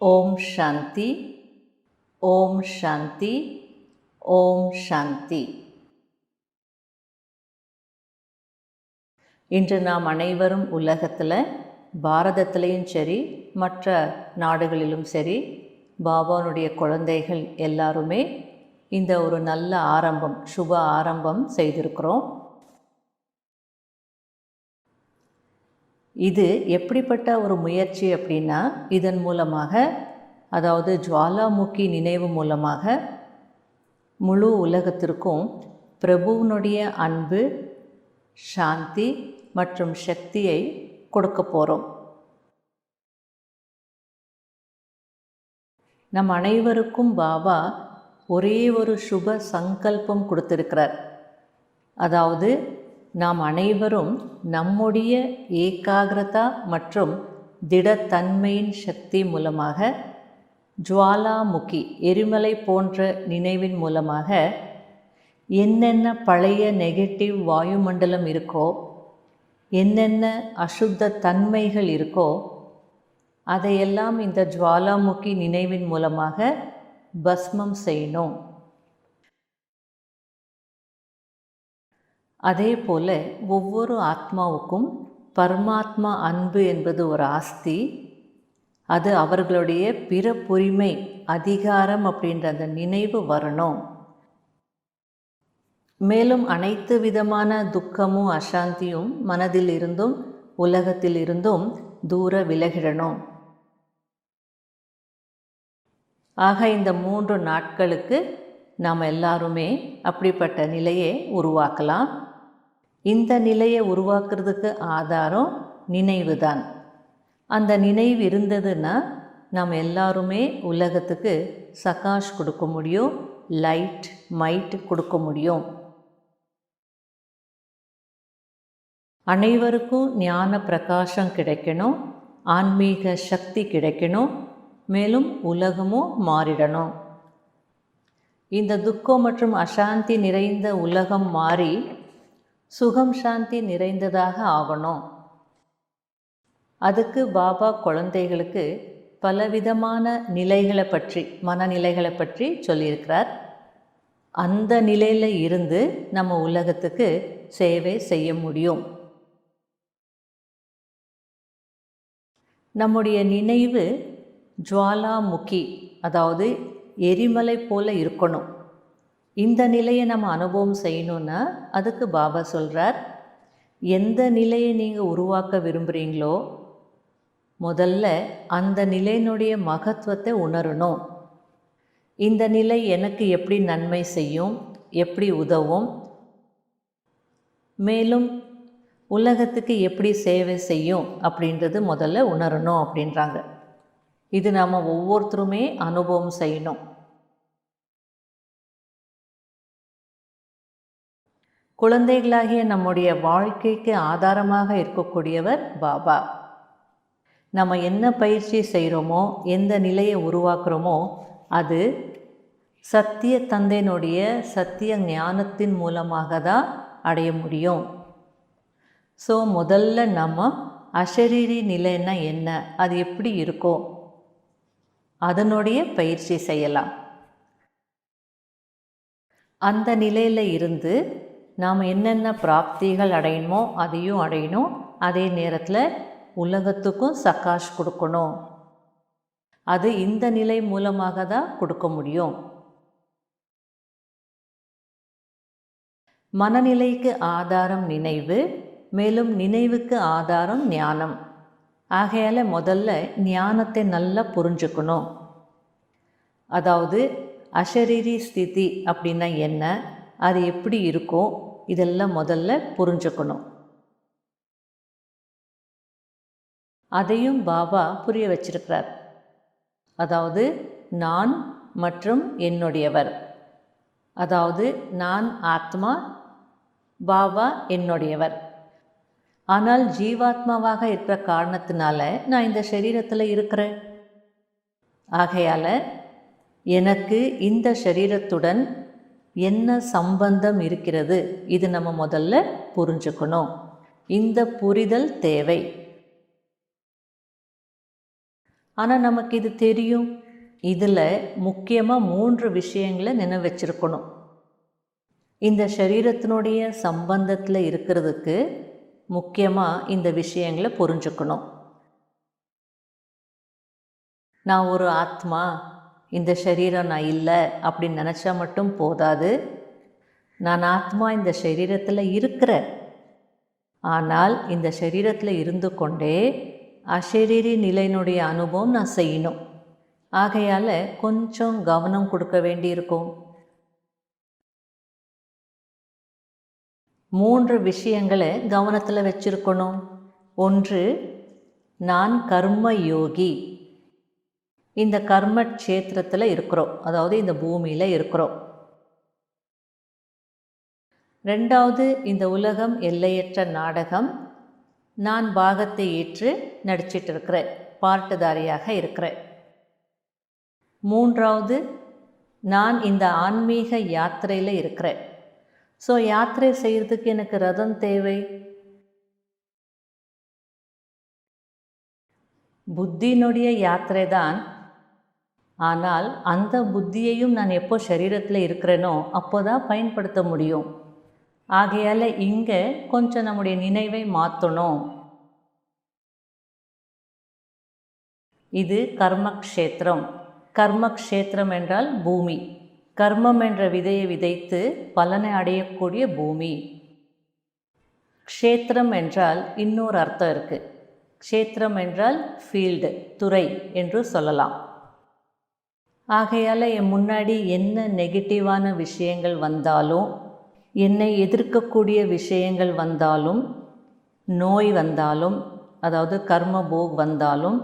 ஓம் சாந்தி. ஓம் சாந்தி. ஓம் சாந்தி. இன்று நாம் அனைவரும் உலகத்தில் பாரதத்திலையும் சரி மற்ற நாடுகளிலும் சரி பாபானுடைய குழந்தைகள் எல்லாருமே இந்த ஒரு நல்ல ஆரம்பம் சுப ஆரம்பம் செய்திருக்கிறோம். இது எப்படிப்பட்ட ஒரு முயற்சி அப்படின்னா இதன் மூலமாக அதாவது ஜுவாலாமுகி நினைவு மூலமாக முழு உலகத்திற்கும் பிரபுவனுடைய அன்பு சாந்தி மற்றும் சக்தியை கொடுக்க போகிறோம் நம் அனைவருக்கும் பாபா ஒரே ஒரு சுப சங்கல்பம் கொடுத்திருக்கிறார். அதாவது நாம் அனைவரும் நம்முடைய ஏகாகிரதா மற்றும் திடத்தன்மையின் சக்தி மூலமாக ஜுவாலாமுகி எரிமலை போன்ற நினைவின் மூலமாக என்னென்ன பழைய நெகட்டிவ் வாயுமண்டலம் இருக்கோ என்னென்ன அசுத்த தன்மைகள் இருக்கோ அதையெல்லாம் இந்த ஜுவாலாமுகி நினைவின் மூலமாக பஸ்மம் செய்யணும். அதே போல் ஒவ்வொரு ஆத்மாவுக்கும் பரமாத்மா அன்பு என்பது ஒரு ஆஸ்தி. அது அவர்களுடைய பிறப்புரிமை அதிகாரம் அப்படின்ற அந்த நினைவு வரணும். மேலும் அனைத்து விதமான துக்கமும் அசாந்தியும் மனதில் இருந்தும் உலகத்தில் இருந்தும் தூர விலகிடணும். ஆக இந்த மூன்று நாட்களுக்கு நாம் எல்லாருமே அப்படிப்பட்ட நிலையை உருவாக்கலாம். இந்த நிலையை உருவாக்குறதுக்கு ஆதாரம் நினைவு தான் அந்த நினைவு இருந்ததுன்னா நாம் எல்லாருமே உலகத்துக்கு சகாஷ் கொடுக்க முடியும் லைட் மைட் கொடுக்க முடியும். அனைவருக்கும் ஞான பிரகாசம் கிடைக்கணும் ஆன்மீக சக்தி கிடைக்கணும் மேலும் உலகமும் மாறிடணும். இந்த துக்கம் மற்றும் அசாந்தி நிறைந்த உலகம் மாறி சுகம் சாந்தி நிறைந்ததாக ஆகணும். அதுக்கு பாபா குழந்தைகளுக்கு பலவிதமான நிலைகளை பற்றி மனநிலைகளை பற்றி சொல்லியிருக்கிறார். அந்த நிலையில் இருந்து நம்ம உலகத்துக்கு சேவை செய்ய முடியும். நம்முடைய நினைவு ஜுவாலாமுகி அதாவது எரிமலை போல இருக்கணும். இந்த நிலையை நம்ம அனுபவம் செய்யணுன்னா அதுக்கு பாபா சொல்கிறார் எந்த நிலையை நீங்கள் உருவாக்க விரும்புகிறீங்களோ முதல்ல அந்த நிலையினுடைய மகத்துவத்தை உணரணும். இந்த நிலை எனக்கு எப்படி நன்மை செய்யும் எப்படி உதவும் மேலும் உலகத்துக்கு எப்படி சேவை செய்யும் அப்படின்றது முதல்ல உணரணும் அப்படின்றாங்க. இது நாம் ஒவ்வொருத்தருமே அனுபவம் செய்யணும். குழந்தைகளாகிய நம்முடைய வாழ்க்கைக்கு ஆதாரமாக இருக்கக்கூடியவர் பாபா. நம்ம என்ன பயிற்சி செய்கிறோமோ எந்த நிலையை உருவாக்குறோமோ அது சத்திய தந்தையினுடைய சத்திய ஞானத்தின் மூலமாக தான் அடைய முடியும். ஸோ முதல்ல நம்ம அஷரீரி நிலைன்னா என்ன அது எப்படி இருக்கும் அதனுடைய பயிற்சி செய்யலாம். அந்த நிலையில் இருந்து நாம் என்னென்ன பிராப்திகள் அடையணுமோ அதையும் அடையணும். அதே நேரத்தில் உலகத்துக்கும் சக்காஷ் கொடுக்கணும். அது இந்த நிலை மூலமாக தான் கொடுக்க முடியும். மனநிலைக்கு ஆதாரம் நினைவு மேலும் நினைவுக்கு ஆதாரம் ஞானம். ஆகையால் முதல்ல ஞானத்தை நல்லா புரிஞ்சுக்கணும். அதாவது அஷரீரி ஸ்திதி அப்படின்னா என்ன? அது எப்படி இருக்கும் இதெல்லாம் முதல்ல புரிஞ்சுக்கணும். அதையும் பாபா புரிய வச்சிருக்கிறார். அதாவது நான் மற்றும் என்னுடையவர். அதாவது நான் ஆத்மா பாபா என்னுடையவர். ஆனால் ஜீவாத்மாவாக இருக்கிற காரணத்தினால நான் இந்த சரீரத்தில் இருக்கிறேன். ஆகையால் எனக்கு இந்த சரீரத்துடன் என்ன சம்பந்தம் இருக்கிறது? இது நம்ம முதல்ல புரிஞ்சுக்கணும். இந்த புரிதல் தேவை. ஆனால் நமக்கு இது தெரியும். இதில் முக்கியமாக மூன்று விஷயங்களை நினைவு வச்சிருக்கணும் இந்த சரீரத்தினுடைய சம்பந்தத்தில் இருக்கிறதுக்கு முக்கியமாக இந்த விஷயங்களை புரிஞ்சுக்கணும். நான் ஒரு ஆத்மா இந்த சரீரம் நான் இல்லை அப்படின்னு நினச்சா மட்டும் போதாது. நான் ஆத்மா இந்த சரீரத்தில் இருக்கிறேன். ஆனால் இந்த சரீரத்தில் இருந்து கொண்டே அசரீரி நிலையினுடைய அனுபவம் நான் செய்யணும். ஆகையால் கொஞ்சம் கவனம் கொடுக்க வேண்டியிருக்கும். மூன்று விஷயங்களை கவனத்தில் வச்சுருக்கணும். ஒன்று நான் கர்ம யோகி. இந்த கர்ம கஷேத்திரத்தில் இருக்கிறோம். அதாவது இந்த பூமியில் இருக்கிறோம். ரெண்டாவது இந்த உலகம் எல்லையற்ற நாடகம். நான் பாகத்தை ஏற்று நடிச்சிட்டு இருக்கிறேன். பாட்டுதாரியாக இருக்கிறேன். மூன்றாவது நான் இந்த ஆன்மீக யாத்திரையில் இருக்கிறேன். ஸோ யாத்திரை செய்கிறதுக்கு எனக்கு ரதம் தேவை? புத்தியினுடைய யாத்திரை தான் ஆனால் அந்த புத்தியையும் நான் எப்போ சரீரத்தில் இருக்கிறேனோ அப்போ தான் பயன்படுத்த முடியும். ஆகையால் இங்கே கொஞ்சம் நம்முடைய நினைவை மாற்றணும் இது கர்மக்ஷேத்திரம். கர்மக்ஷேத்திரம் என்றால் பூமி. கர்மம் என்ற விதையை விதைத்து பலனை அடையக்கூடிய பூமி. க்ஷேத்திரம் என்றால் இன்னொரு அர்த்தம் இருக்குது க்ஷேத்திரம் என்றால் ஃபீல்டு துறை என்று சொல்லலாம். ஆகையால் என் முன்னாடி என்ன நெகட்டிவான விஷயங்கள் வந்தாலும் என்னை எதிர்க்கக்கூடிய விஷயங்கள் வந்தாலும் நோய் வந்தாலும் அதாவது கர்ம போக் வந்தாலும்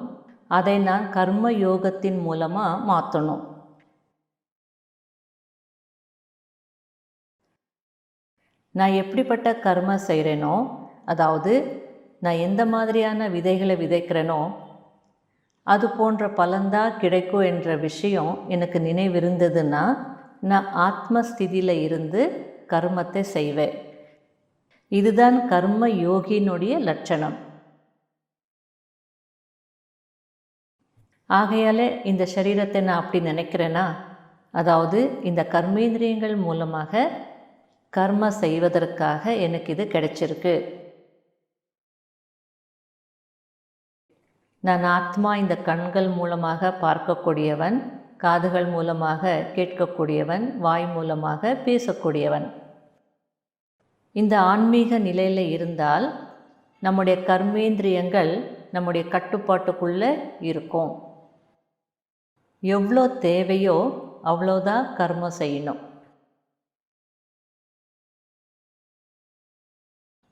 அதை நான் கர்ம யோகத்தின் மூலமாக மாற்றணும் நான் எப்படிப்பட்ட கர்ம செய்கிறேனோ அதாவது நான் எந்த மாதிரியான விதைகளை விதைக்கிறேனோ அது போன்ற பலன்தான் கிடைக்கும் என்ற விஷயம் எனக்கு நினைவிருந்ததுன்னா நான் ஆத்மஸ்திதியில் இருந்து கர்மத்தை செய்வேன். இதுதான் கர்ம யோகியினுடைய லட்சணம். ஆகையால் இந்த சரீரத்தை நான் அப்படி நினைக்கிறேன்னா அதாவது இந்த கர்மேந்திரியங்கள் மூலமாக கர்ம செய்வதற்காக எனக்கு இது கிடைச்சிருக்கு. நான் ஆத்மா இந்த கண்கள் மூலமாக பார்க்கக்கூடியவன் காதுகள் மூலமாக கேட்கக்கூடியவன் வாய் மூலமாக பேசக்கூடியவன். இந்த ஆன்மீக நிலையில் இருந்தால் நம்முடைய கர்மேந்திரியங்கள் நம்முடைய கட்டுப்பாட்டுக்குள்ளே இருக்கும். எவ்வளோ தேவையோ அவ்வளோதான் கர்மம் செய்யணும்.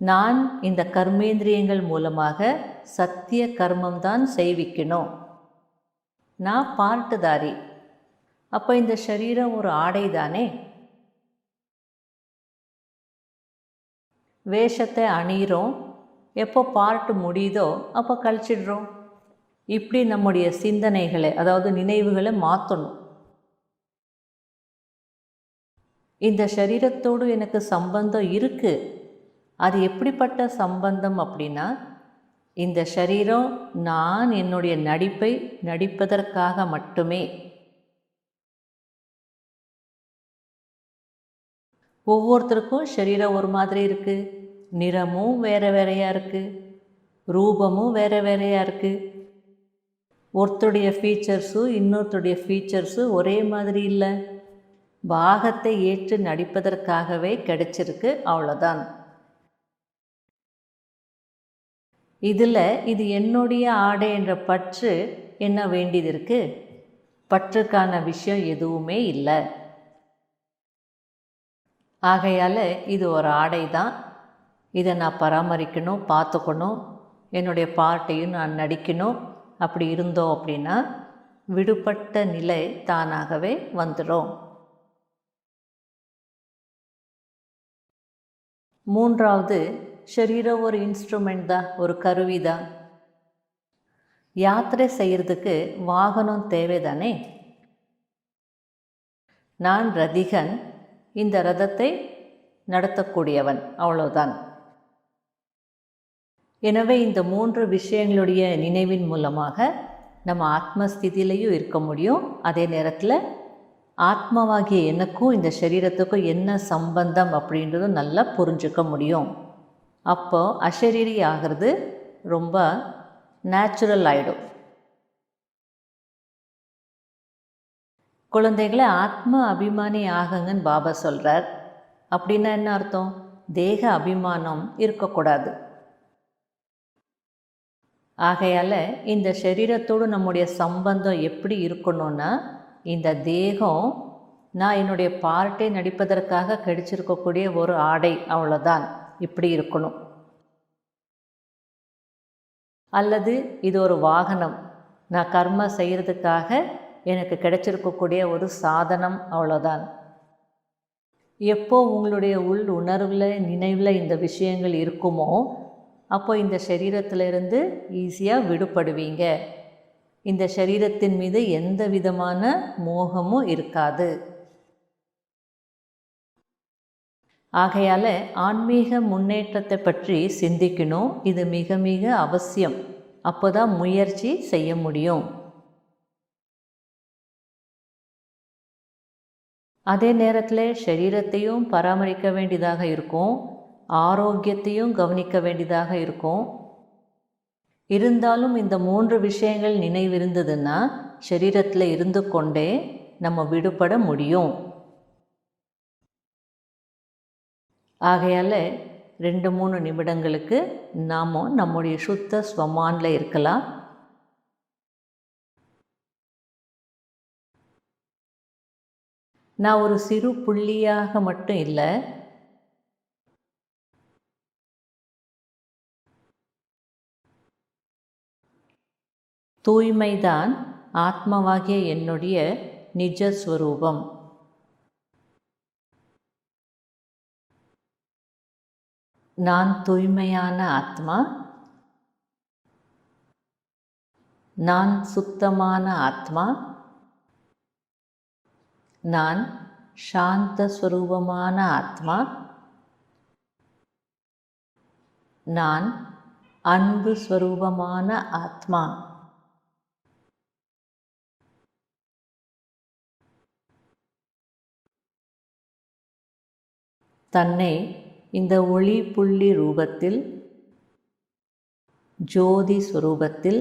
நான் இந்த கர்மேந்திரியங்கள் மூலமாக சத்திய கர்மம்தான் செய்விக்கணும். நான் பாட்டுதாரி அப்போ இந்த சரீரம் ஒரு ஆடை தானே வேஷத்தை அணிகிறோம் எப்போ பார்ட்டு முடியுதோ அப்போ கழிச்சிடுறோம். இப்படி நம்முடைய சிந்தனைகளை அதாவது நினைவுகளை மாற்றணும் இந்த சரீரத்தோடு எனக்கு சம்பந்தம் இருக்குது அது எப்படிப்பட்ட சம்பந்தம் அப்படின்னா இந்த சரீரம் நான் என்னுடைய நடிப்பை நடிப்பதற்காக மட்டுமே. ஒவ்வொருத்தருக்கும் சரீரம் ஒரு மாதிரி இருக்குது நிறமும் வேறு வேறையாக இருக்குது ரூபமும் வேறு வேறையாக இருக்குது ஒருத்தருடைய ஃபீச்சர்ஸும் இன்னொருத்தருடைய ஃபீச்சர்ஸும் ஒரே மாதிரி இல்லை. பாகத்தை ஏற்று நடிப்பதற்காகவே கிடைச்சிருக்கு அவ்வளோதான் இதில் இது என்னுடைய ஆடை என்ற பற்று என்ன வேண்டியது இருக்குது பற்றுக்கான விஷயம் எதுவுமே இல்லை. ஆகையால் இது ஒரு ஆடை தான் இதை நான் பராமரிக்கணும் பார்த்துக்கணும். என்னுடைய பாட்டையும் நான் நடிக்கணும். அப்படி இருந்தோம் அப்படின்னா விடுபட்ட நிலை தானாகவே வந்துடும். மூன்றாவது சரீரம் ஒரு இன்ஸ்ட்ருமெண்ட் தான் ஒரு கருவி தான். யாத்திரை செய்கிறதுக்கு வாகனம் தேவைதானே? நான் ரதிகன் இந்த ரதத்தை நடத்தக்கூடியவன் அவ்வளோதான் எனவே இந்த மூன்று விஷயங்களுடைய நினைவின் மூலமாக நம்ம ஆத்மஸ்திதியிலையும் இருக்க முடியும். அதே நேரத்தில் ஆத்மாவாகிய எனக்கும் இந்த சரீரத்துக்கும் என்ன சம்பந்தம் அப்படின்றதும் நல்லா புரிஞ்சுக்க முடியும். அப்போ அஷரீரி ஆகிறது ரொம்ப நேச்சுரல் ஆகிடும் குழந்தைகளை ஆத்ம அபிமானி ஆகுங்கன்னு பாபா சொல்கிறார் அப்படின்னா என்ன அர்த்தம்? தேக அபிமானம் இருக்கக்கூடாது. ஆகையால் இந்த சரீரத்தோடு நம்முடைய சம்பந்தம் எப்படி இருக்கணும்னா இந்த தேகம் நான் என்னுடைய பார்ட்டை நடிப்பதற்காக கிடைச்சிருக்கக்கூடிய ஒரு ஆடை அவ்வளோதான் இப்படி இருக்கணும். அல்லது இது ஒரு வாகனம். நான் கர்ம செய்கிறதுக்காக எனக்கு கிடைச்சிருக்கக்கூடிய ஒரு சாதனம் அவ்வளோதான் எப்போ உங்களுடைய உள் உணர்வில் நினைவில் இந்த விஷயங்கள் இருக்குமோ அப்போ இந்த சரீரத்திலிருந்து ஈஸியாக விடுபடுவீங்க. இந்த சரீரத்தின் மீது எந்த விதமான மோகமும் இருக்காது. ஆகையால் ஆன்மீக முன்னேற்றத்தை பற்றி சிந்திக்கணும். இது மிக மிக அவசியம். அப்போ தான் முயற்சி செய்ய முடியும். அதே நேரத்தில் சரீரத்தையும் பராமரிக்க வேண்டியதாக இருக்கும். ஆரோக்கியத்தையும் கவனிக்க வேண்டியதாக இருக்கும். இருந்தாலும் இந்த மூன்று விஷயங்கள் நினைவிருந்ததுன்னா சரீரத்தில் இருந்து கொண்டே நம்ம விடுபட முடியும். ஆகையால் ரெண்டு மூணு நிமிடங்களுக்கு நாம் நம்முடைய சுத்த ஸ்வமானில் இருக்கலாம். நான் ஒரு சிறு புள்ளியாக மட்டும் இல்லை. தூய்மைதான் ஆத்மாவாகிய என்னுடைய நிஜஸ்வரூபம் நான் தூய்மையான ஆத்மா. நான் சுத்தமான ஆத்மா. நான் சாந்த ஸ்வரூபமான ஆத்மா. நான் அன்பு ஸ்வரூபமான ஆத்மா. தன்னை இந்த ஒளி புள்ளி ரூபத்தில் ஜோதி ஸ்வரூபத்தில்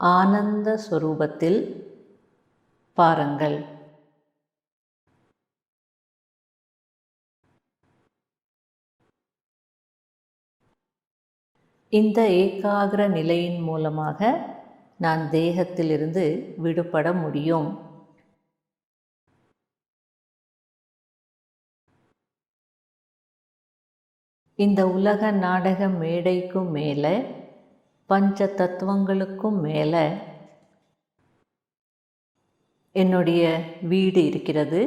ஆனந்த ஸ்வரூபத்தில் பாருங்கள். இந்த ஏகாகிர நிலையின் மூலமாக நான் தேகத்திலிருந்து விடுபட முடியும். இந்த உலக நாடக மேடைக்கும் மேலே பஞ்ச தத்துவங்களுக்கும் மேலே என்னுடைய வீடு இருக்கிறது.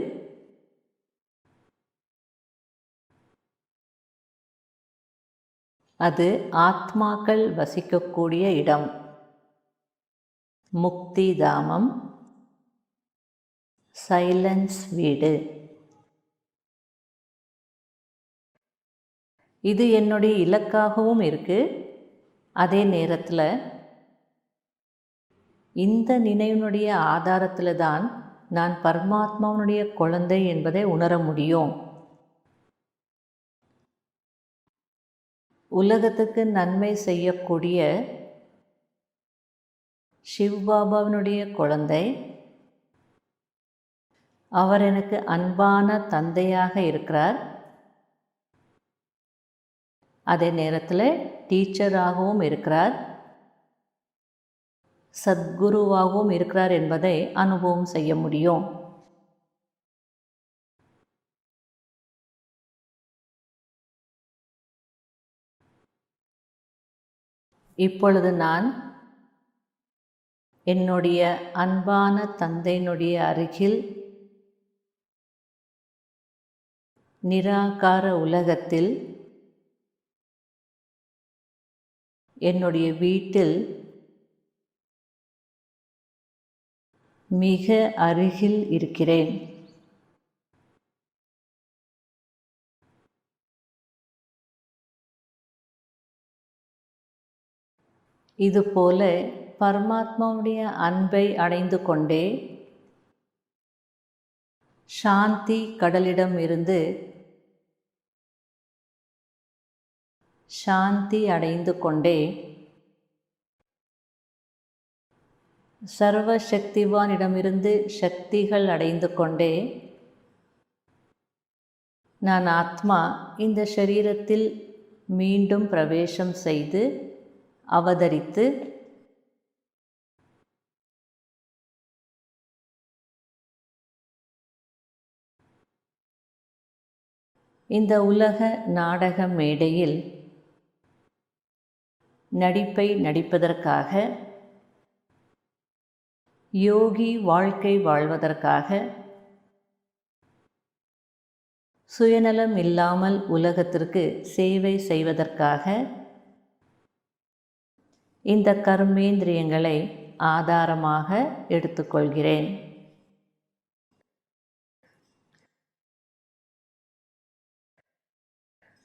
அது ஆத்மாக்கள் வசிக்கக்கூடிய இடம். முக்தி தாமம். சைலன்ஸ் வீடு. இது என்னுடைய இலக்காகவும் இருக்குது அதே நேரத்தில் இந்த நினைவினுடைய ஆதாரத்தில் தான் நான் பரமாத்மாவனுடைய குழந்தை என்பதை உணர முடியும். உலகத்துக்கு நன்மை செய்யக்கூடிய சிவ்பாபாவினுடைய குழந்தை அவர் எனக்கு அன்பான தந்தையாக இருக்கிறார். அதே நேரத்தில் டீச்சராகவும் இருக்கிறார். சத்குருவாகவும் இருக்கிறார் என்பதை அனுபவம் செய்ய முடியும். இப்பொழுது நான் என்னுடைய அன்பான தந்தையினுடைய அருகில் நிராகார உலகத்தில் என்னுடைய வீட்டில் மிக அருகில் இருக்கிறேன். இதுபோல பரமாத்மாவுடைய அன்பை அடைந்து கொண்டே சாந்தி கடலிடம் இருந்து சாந்தி அடைந்து கொண்டே சர்வ சக்திவானிடமிருந்து சக்திகள் அடைந்து கொண்டே நான் ஆத்மா இந்த சரீரத்தில் மீண்டும் பிரவேசம் செய்து அவதரித்து இந்த உலக நாடக மேடையில் நடிப்பை நடிப்பதற்காக யோகி வாழ்க்கை வாழ்வதற்காக சுயநலம் இல்லாமல் உலகத்திற்கு சேவை செய்வதற்காக இந்த கர்மேந்திரியங்களை ஆதாரமாக எடுத்துக்கொள்கிறேன்.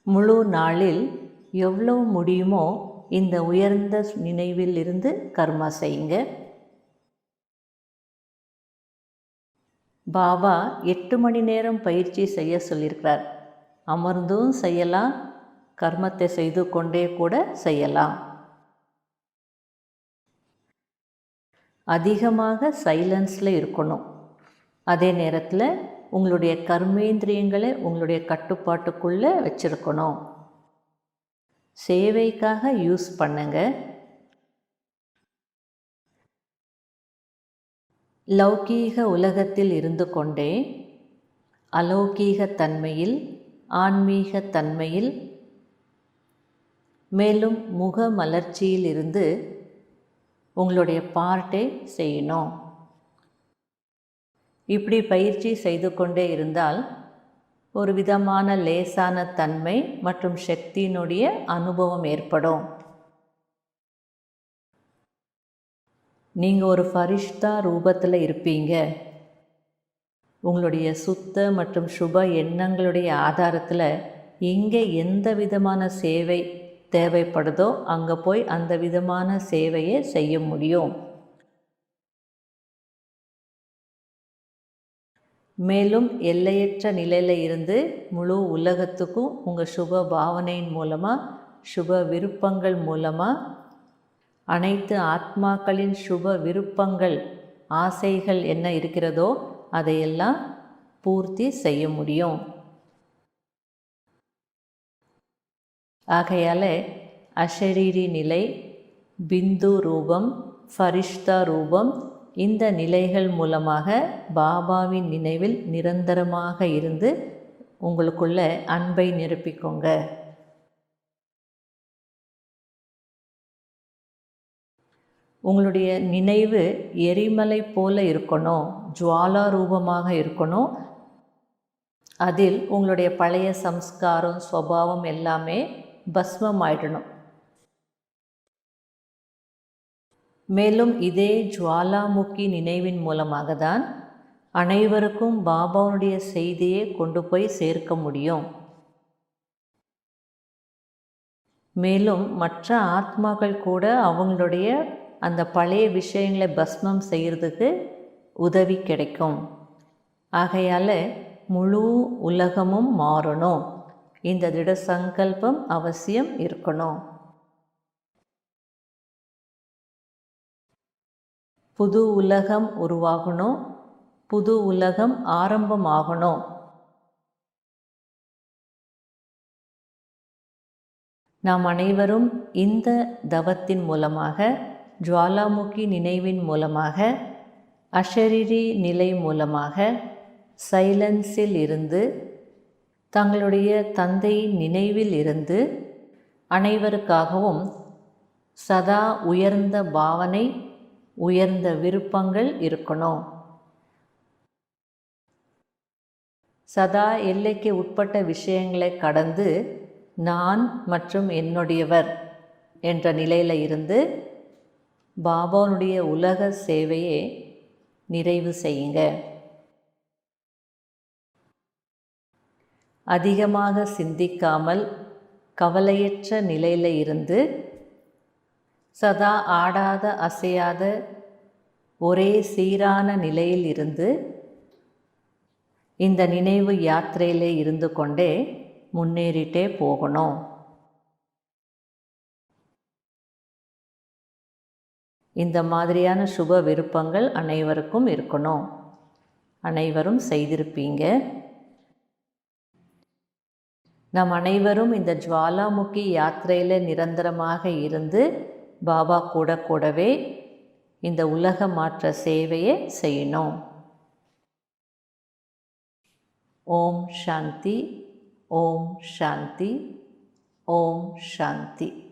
முழு நாளில் எவ்வளவு முடியுமோ இந்த உயர்ந்த நினைவில் இருந்து கர்மா செய்யுங்க. பாபா எட்டு மணி நேரம் பயிற்சி செய்ய சொல்லியிருக்கிறார். அமர்ந்தும் செய்யலாம் கர்மத்தை செய்து கொண்டே கூட செய்யலாம். அதிகமாக சைலன்ஸில் இருக்கணும். அதே நேரத்தில் உங்களுடைய கர்மேந்திரியங்களை உங்களுடைய கட்டுப்பாட்டுக்குள்ளே வச்சுருக்கணும். சேவைக்காக யூஸ் பண்ணுங்க. லௌகீக உலகத்தில் இருந்து கொண்டே அலௌகீக தன்மையில் ஆன்மீக தன்மையில் மேலும் முக மலர்ச்சியில் இருந்து உங்களுடைய பார்ட்டை செய்யணும். இப்படி பயிற்சி செய்து கொண்டே இருந்தால் ஒரு விதமான லேசான தன்மை மற்றும் சக்தியினுடைய அனுபவம் ஏற்படும். நீங்கள் ஒரு ஃபரிஷ்தா ரூபத்தில் இருப்பீங்க. உங்களுடைய சுத்த மற்றும் சுப எண்ணங்களுடைய ஆதாரத்தில் எங்கே எந்த விதமான சேவை தேவைப்படுதோ அங்கே போய் அந்த விதமான சேவையை செய்ய முடியும். மேலும் எல்லையற்ற நிலையில் இருந்து முழு உலகத்துக்கும் உங்கள் சுப பாவனையின் மூலமாக சுப விருப்பங்கள் மூலமாக அனைத்து ஆத்மாக்களின் சுப விருப்பங்கள் ஆசைகள் என்ன இருக்கிறதோ அதையெல்லாம் பூர்த்தி செய்ய முடியும். ஆகையால் அஷரீரி நிலை பிந்து ரூபம் ஃபரிஷ்தா ரூபம் இந்த நிலைகள் மூலமாக பாபாவின் நினைவில் நிரந்தரமாக இருந்து உங்களுக்குள்ள அன்பை நிரப்பிக்கோங்க. உங்களுடைய நினைவு எரிமலை போல இருக்கணும் ஜுவாலா ரூபமாக இருக்கணும். அதில் உங்களுடைய பழைய சம்ஸ்காரம் ஸ்வபாவம் எல்லாமே பஸ்மம் ஆயிடணும் மேலும் இதே ஜுவாலாமுக்கி நினைவின் மூலமாக தான் அனைவருக்கும் பாபாவுடைய செய்தியை கொண்டு போய் சேர்க்க முடியும். மேலும் மற்ற ஆத்மாக்கள் கூட அவங்களுடைய அந்த பழைய விஷயங்களை பஸ்மம் செய்கிறதுக்கு உதவி கிடைக்கும். ஆகையால் முழு உலகமும் மாறணும். இந்த திட சங்கல்பம் அவசியம் இருக்கணும். புது உலகம் உருவாகணும். புது உலகம் ஆரம்பமாகணும். நாம் அனைவரும் இந்த தவத்தின் மூலமாக ஜுவாலாமுகி நினைவின் மூலமாக அஷரிரி நிலை மூலமாக சைலன்ஸில் இருந்து தங்களுடைய தந்தையின் நினைவில் இருந்து அனைவருக்காகவும் சதா உயர்ந்த பாவனை உயர்ந்த விருப்பங்கள் இருக்கணும். சதா எல்லைக்கு உட்பட்ட விஷயங்களை கடந்து நான் மற்றும் என்னுடையவர் என்ற நிலையில் இருந்து பாபாவுடைய உலக சேவையை நிறைவு செய்யுங்க. அதிகமாக சிந்திக்காமல் கவலையற்ற நிலையில் இருந்து சதா ஆடாத அசையாத ஒரே சீரான நிலையில் இருந்து இந்த நினைவு யாத்திரையிலே இருந்து கொண்டே முன்னேறிட்டே போகணும். இந்த மாதிரியான சுப விருப்பங்கள் அனைவருக்கும் இருக்கணும். அனைவரும் செய்திருப்பீங்க. நம் அனைவரும் இந்த ஜுவாலாமுகி யாத்திரையில் நிரந்தரமாக இருந்து பாபா கூட கூடவே இந்த உலக மாற்ற சேவையை செய்யணும். ஓம் சாந்தி ஓம் சாந்தி ஓம் சாந்தி.